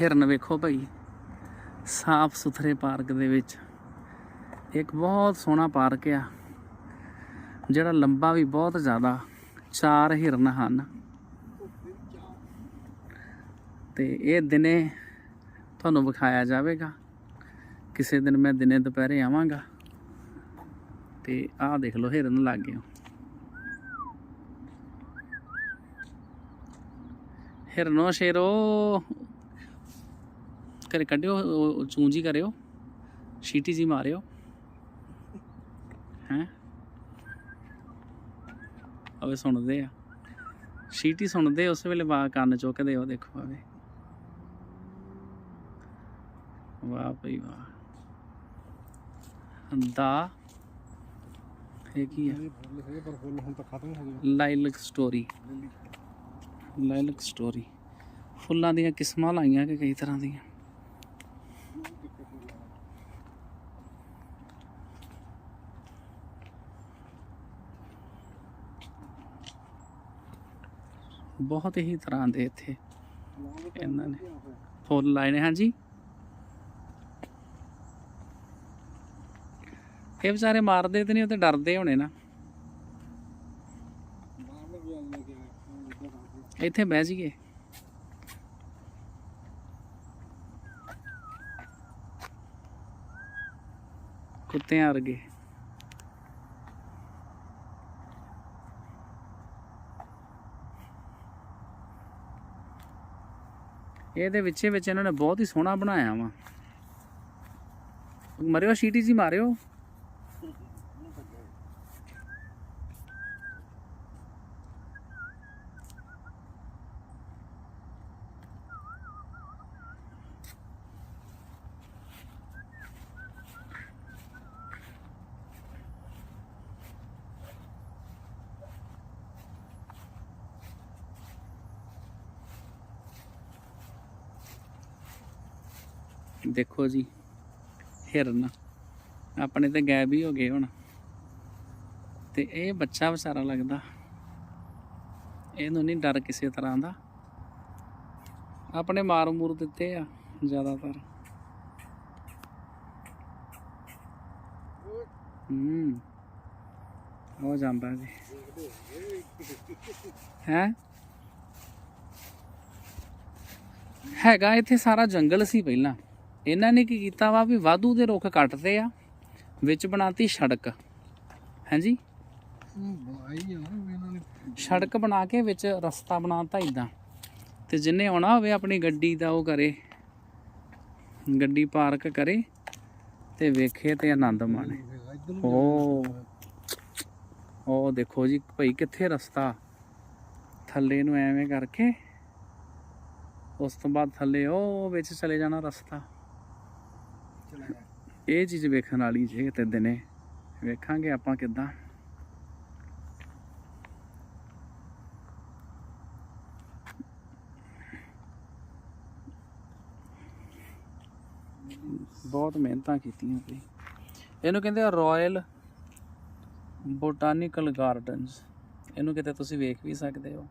ਹਿਰਨ ਵੇਖੋ ਭਾਈ। ਸਾਫ਼ ਸੁਥਰੇ ਪਾਰਕ ਦੇ ਵਿੱਚ। ਇੱਕ ਬਹੁਤ ਸੋਹਣਾ ਪਾਰਕ ਆ, ਜਿਹੜਾ ਲੰਬਾ ਵੀ ਬਹੁਤ ਜ਼ਿਆਦਾ, ਚਾਰ ਹਿਰਨ ਹਨ। ਤੇ ਇਹ ਦਿਨੇ ਤੁਹਾਨੂੰ ਵਿਖਾਇਆ ਜਾਵੇਗਾ। ਕਿਸੇ ਦਿਨ ਮੈਂ ਦਿਨੇ ਦੁਪਹਿਰੇ ਆਵਾਂਗਾ। ਤੇ ਆਹ ਦੇਖ ਲਓ ਹਿਰਨ ਲੱਗ। ਗਏ ਹਿਰਨੋ ਸ਼ੇਰੋ ਕਰੇ ਕੱਢਿਓ ਉਹ- ਉਹ ਚੂੰਜੀ ਕਰਿਓ ਸ਼ੀਟੀ ਜੀ ਮਾਰਿਓ ਹੈ ਅਵੇ ਸੁਣਦੇ ਆ ਸ਼ੀਟੀ ਸੁਣਦੇ ਉਸ ਵੇਲੇ ਵਾ ਕੰਨ ਚੁੱਕਦੇ ਉਹ ਦੇਖੋ ਆਵੇ ਵਾਹ ਭਈ ਵਾਹ ਦਾ ਇਹ ਕੀ ਹੈ ਪਰ ਫੁੱਲ ਹੁਣ ਤਾਂ ਖਤਮ ਹੋ ਗਏ ਲਾਈਲਕ ਸਟੋਰੀ ਲਾਈਲਕ ਸਟੋਰੀ ਫੁੱਲਾਂ ਦੀਆਂ ਕਿਸਮਾਂ ਲਾਈਆਂ ਕਿ ਕਈ ਤਰ੍ਹਾਂ ਦੀਆਂ ਬਹੁਤ ਹੀ ਤਰ੍ਹਾਂ ਦੇ ਇੱਥੇ ਇਹਨਾਂ ਨੇ। ਫੁੱਲ ਲਾਏ ਨੇ, ਹਾਂਜੀ। ਇਹ ਵਿਚਾਰੇ ਮਾਰਦੇ ਤੇ ਨਹੀਂ, ਉਹ ਤੇ ਡਰਦੇ ਹੋਣੇ ਨਾ। ਇੱਥੇ ਬਹਿ ਜਾਈਏ। ਕੁੱਤਿਆਂ ਵਰਗੇ। ਇਹਦੇ ਵਿੱਚੇ ਵਿੱਚ ਇਹਨਾਂ ਨੇ ਬਹੁਤ ਹੀ ਸੋਹਣਾ ਬਣਾਇਆ ਵਾ। ਮਰਿਓ ਸ਼ੀਟੀ ਜੀ ਮਾਰਿਓ। ਦੇਖੋ ਜੀ, ਹਿਰਨ। ਆਪਣੇ ਤੇ ਗਾਇਬ ਹੀ ਹੋ ਗਏ ਹੁਣ। ਤੇ ਇਹ ਬੱਚਾ ਵਿਚਾਰਾ ਲੱਗਦਾ। ਇਹਨੂੰ ਨਹੀਂ ਡਰ ਕਿਸੇ ਤਰ੍ਹਾਂ ਦਾ। ਆਪਣੇ ਮਾਰ ਮੂਰ ਦਿੱਤੇ ਆ, ਜ਼ਿਆਦਾਤਰ। ਹੂੰ। ਹੋ ਜਾਂਦਾ ਜੀ। ਹੈ? ਹੈਗਾ ਇੱਥੇ ਸਾਰਾ ਜੰਗਲ ਸੀ ਪਹਿਲਾਂ। ਇਹਨਾਂ ਨੇ ਕੀ ਕੀਤਾ ਵਾ ਵੀ ਵਾਧੂ ਦੇ ਰੁੱਖ ਕੱਟਦੇ ਆ, ਵਿੱਚ ਬਣਾਤੀ ਸੜਕ। ਹਾਂਜੀ? ਸੜਕ ਬਣਾ ਕੇ ਵਿੱਚ ਰਸਤਾ ਬਣਾਤਾ ਇਦਾਂ ਤੇ ਜਿੰਨੇ ਆਉਣਾ ਹੋਵੇ ਆਪਣੀ ਗੱਡੀ ਦਾ ਉਹ ਕਰੇ, ਗੱਡੀ ਪਾਰਕ ਕਰੇ ਤੇ ਵੇਖੇ ਤੇ ਆਨੰਦ ਮਾਣੇ। ਓ ਓ ਦੇਖੋ ਜੀ ਭਾਈ ਕਿੱਥੇ ਰਸਤਾ। ਥੱਲੇ ਨੂੰ ਐਵੇਂ ਕਰਕੇ ਉਸ ਤੋਂ ਬਾਅਦ ਥੱਲੇ ਉਹ ਵਿੱਚ ਚਲੇ ਜਾਣਾ ਰਸਤਾ। ਇਹ ਚੀਜ਼ ਵੇਖਣ ਵਾਲੀ ਜੇ ਤੇ ਦਿਨੇ। ਵੇਖਾਂਗੇ ਆਪਾਂ ਕਿੱਦਾਂ। ਬਹੁਤ ਮਿਹਨਤਾਂ ਕੀਤੀਆਂ ਤੇ ਇਹਨੂੰ ਕਹਿੰਦੇ ਆ ਰਾਇਲ ਬੋਟੈਨੀਕਲ ਗਾਰਡਨਸ ਇਹਨੂੰ ਕਿਤੇ ਤੁਸੀਂ ਵੇਖ ਵੀ ਸਕਦੇ ਹੋ।